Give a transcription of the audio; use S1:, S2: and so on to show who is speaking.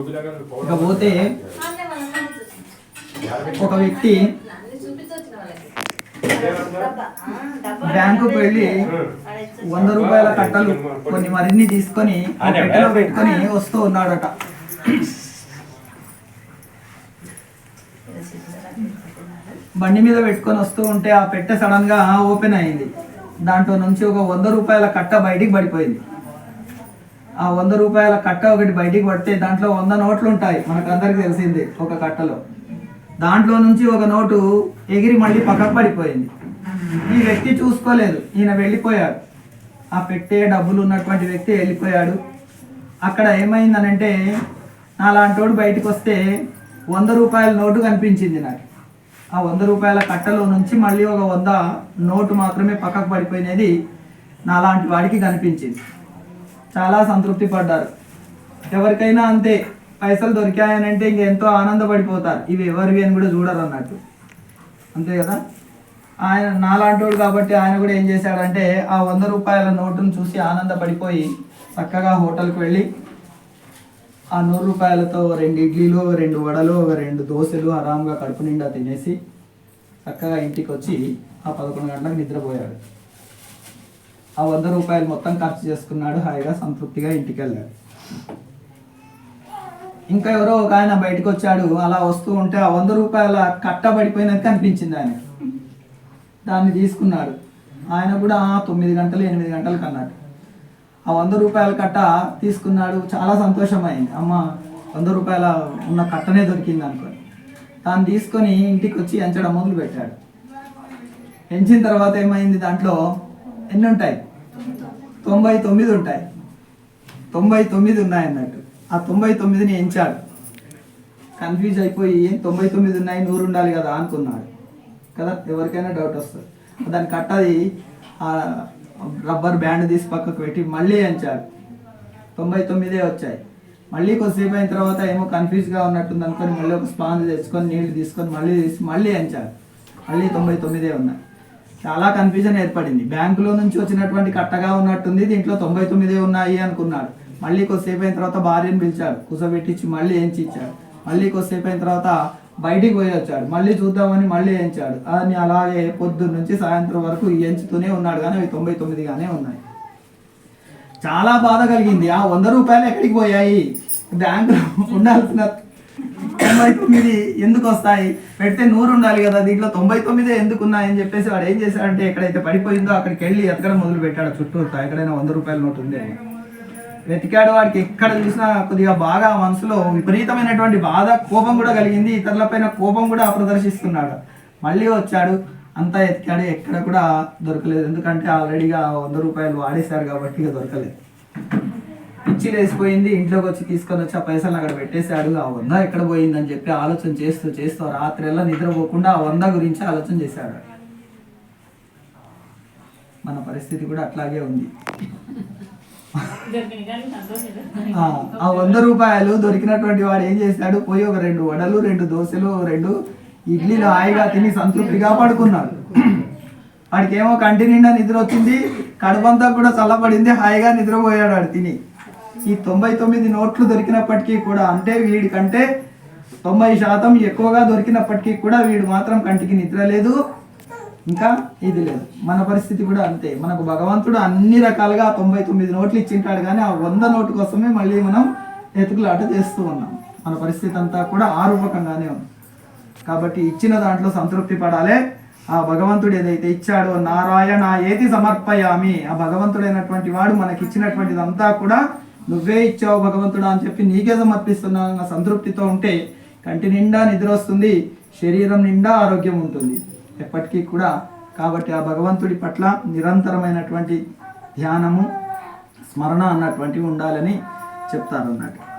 S1: ఇకపోతే ఒక వ్యక్తి బ్యాంకుకి వెళ్ళి వంద రూపాయల కట్టలు కొన్ని మరిన్ని తీసుకొని పెట్టెలో పెట్టుకొని వస్తూ ఉన్నాడట. బండి మీద పెట్టుకొని వస్తూ ఉంటే ఆ పెట్టె సడన్గా ఓపెన్ అయింది. దాంట్లో నుంచి ఒక వంద రూపాయల కట్ట బయటికి పడిపోయింది. ఆ వంద రూపాయల కట్ట ఒకటి బయటికి పడితే దాంట్లో వంద నోట్లు ఉంటాయి. మనకు అందరికి తెలిసిందే ఒక కట్టలో. దాంట్లో నుంచి ఒక నోటు ఎగిరి మళ్ళీ పక్కకు పడిపోయింది. ఈ వ్యక్తి చూసుకోలేదు. ఈయన వెళ్ళిపోయాడు. ఆ పెట్టే డబ్బులు ఉన్నటువంటి వ్యక్తి వెళ్ళిపోయాడు. అక్కడ ఏమైందనంటే నాలాంటోడు బయటకు వస్తే వంద రూపాయల నోటు కనిపించింది నాకు. ఆ వంద రూపాయల కట్టలో నుంచి మళ్ళీ ఒక వంద నోటు మాత్రమే పక్కకు పడిపోయినది నాలాంటి వాడికి కనిపించింది. చాలా సంతృప్తి పడ్డారు. ఎవరికైనా అంతే పైసలు దొరికాయనంటే ఇంక ఎంతో ఆనందపడిపోతారు. ఇవి ఎవరివి అని కూడా చూడరు అన్నట్టు. అంతే కదా? ఆయన నాలాంటోడు కాబట్టి ఆయన కూడా ఏం చేశాడంటే ఆ వంద రూపాయల నోటును చూసి ఆనందపడిపోయి చక్కగా హోటల్కి వెళ్ళి ఆ నూరు రూపాయలతో రెండు ఇడ్లీలు రెండు వడలు ఒక రెండు దోశలు ఆరాంగా కడుపు నిండా తినేసి చక్కగా ఇంటికి వచ్చి ఆ పదకొండు గంటలకు నిద్రపోయాడు. ఆ వంద రూపాయలు మొత్తం ఖర్చు చేసుకున్నాడు హాయిగా సంతృప్తిగా ఇంటికి వెళ్ళాడు ఇంకా ఎవరో ఒక ఆయన బయటకు వచ్చాడు అలా వస్తూ ఉంటే ఆ వంద రూపాయల కట్ట అనిపించింది కనిపించింది ఆయన. దాన్ని తీసుకున్నాడు. ఆయన కూడా తొమ్మిది గంటలు ఎనిమిది గంటలకు అన్నాడు ఆ వంద రూపాయల కట్ట తీసుకున్నాడు చాలా సంతోషమైంది. అమ్మ వంద రూపాయల ఉన్న కట్టనే దొరికింది అనుకోని. దాన్ని తీసుకొని ఇంటికి వచ్చి ఎంచడం మొదలు పెట్టాడు ఎంచిన తర్వాత ఏమైంది దాంట్లో? ఎన్ని ఉంటాయి తొంభై తొమ్మిది ఉంటాయి. తొంభై తొమ్మిది ఉన్నాయి అన్నట్టు ఆ తొంభై తొమ్మిదిని ఎంచాడు. కన్ఫ్యూజ్ అయిపోయి "ఏం తొంభై తొమ్మిది ఉన్నాయి నూరు ఉండాలి కదా అనుకున్నాడు. కదా? ఎవరికైనా డౌట్ వస్తుంది. దాని కట్టది ఆ రబ్బర్ బ్యాండ్ తీసి పక్కకు పెట్టి మళ్ళీ ఎంచాడు. తొంభై తొమ్మిదే వచ్చాయి. మళ్ళీ కొద్దిసేపు అయిన తర్వాత ఏమో కన్ఫ్యూజ్గా ఉన్నట్టుంది అనుకొని మళ్ళీ ఒక స్పాంజ్ తెచ్చుకొని నీళ్ళు తీసుకొని మళ్ళీ తీసి మళ్ళీ ఎంచాడు. మళ్ళీ తొంభై తొమ్మిదే ఉన్నాయి. చాలా కన్ఫ్యూజన్ ఏర్పడింది. బ్యాంకులో నుంచి వచ్చినటువంటి కట్టగా ఉన్నట్టుంది దీంట్లో తొంభై తొమ్మిదే ఉన్నాయి అనుకున్నాడు. మళ్ళీ కొద్దిసేపు అయిన తర్వాత భార్యను పిలిచాడు. కుసబెట్టించి మళ్ళీ ఏంచి ఇచ్చాడు మళ్ళీ కొద్దిసేపు అయిన తర్వాత బయటికి పోయి వచ్చాడు. మళ్ళీ చూద్దామని మళ్ళీ ఎంచాడు అని అలాగే పొద్దున్న నుంచి సాయంత్రం వరకు ఎంచుతూనే ఉన్నాడు. కానీ అవి తొంభై తొమ్మిదిగానే ఉన్నాయి. చాలా బాధ కలిగింది. ఆ వంద రూపాయలు ఎక్కడికి పోయాయి? బ్యాంకులో ఉండాల్సిన తొంభై తొమ్మిది ఎందుకు వస్తాయి? పెడితే నూరు ఉండాలి కదా దీంట్లో తొంభై తొమ్మిదే ఎందుకు ఉన్నాయని చెప్పేసి వాడు ఏం చేశాడంటే ఎక్కడైతే పడిపోయిందో అక్కడికి వెళ్ళి ఎతకడం మొదలు పెట్టాడు చుట్టూ ఎక్కడైనా వంద రూపాయల నోటు ఉంది వెతికాడు వాడికి ఎక్కడ చూసినా కొద్దిగా బాగా మనసులో విపరీతమైనటువంటి బాధ కోపం కూడా కలిగింది. ఇతరులపైన కోపం కూడా ప్రదర్శిస్తున్నాడు. మళ్ళీ వచ్చాడు అంతా ఎతికాడు ఎక్కడ కూడా దొరకలేదు. ఎందుకంటే ఆల్రెడీగా వంద రూపాయలు వాడేశారు కాబట్టి ఇక దొరకలేదు. పిచ్చి లేసిపోయింది ఇంట్లోకి వచ్చి తీసుకొని వచ్చి ఆ పైసలు అక్కడ పెట్టేశాడు ఆ వంద ఎక్కడ పోయిందని చెప్పి ఆలోచన చేస్తూ చేస్తూ రాత్రి ఎలా నిద్రపోకుండా ఆ వంద గురించి ఆలోచన చేశాడు. మన పరిస్థితి కూడా అట్లాగే ఉంది. ఆ, ఆ వంద రూపాయలు దొరికినటువంటి వాడు ఏం చేశాడు? పోయి ఒక రెండు వడలు రెండు దోశలు రెండు ఇడ్లీలు హాయిగా తిని సంతృప్తిగా పడుకున్నాడు. వాడికి ఏమో కంటి నిండా నిద్ర వచ్చింది కడుపంతా కూడా చల్లబడింది హాయిగా నిద్రపోయాడు వాడు తిని. ఈ తొంభై తొమ్మిది నోట్లు దొరికినప్పటికీ కూడా అంటే వీడికంటే తొంభై శాతం ఎక్కువగా దొరికినప్పటికీ కూడా వీడు మాత్రం కంటికి నిద్ర లేదు ఇంకా ఇది లేదు. మన పరిస్థితి కూడా అంతే. మనకు భగవంతుడు అన్ని రకాలుగా తొంభై తొమ్మిది నోట్లు ఇచ్చింటాడు కానీ ఆ వంద నోటు కోసమే మళ్ళీ మనం ఎతుకులాట చేస్తూ ఉన్నాం. మన పరిస్థితి అంతా కూడా ఆ రూపకంగానే ఉంది. కాబట్టి ఇచ్చిన దాంట్లో సంతృప్తి పడాలి. ఆ భగవంతుడు ఏదైతే ఇచ్చాడో నారాయణ ఏది సమర్పయామి ఆ భగవంతుడైనటువంటి వాడు మనకి ఇచ్చినటువంటిదంతా కూడా నువ్వే ఇచ్చావు భగవంతుడా అని చెప్పి నీకే సమర్పిస్తున్నాను సంతృప్తితో ఉంటే కంటి నిండా నిద్ర వస్తుంది శరీరం నిండా ఆరోగ్యం ఉంటుంది. ఎప్పటికీ కూడా కాబట్టి ఆ భగవంతుడి పట్ల నిరంతరమైనటువంటి ధ్యానము స్మరణ అన్నటువంటివి ఉండాలని చెప్తారు అన్నట్టు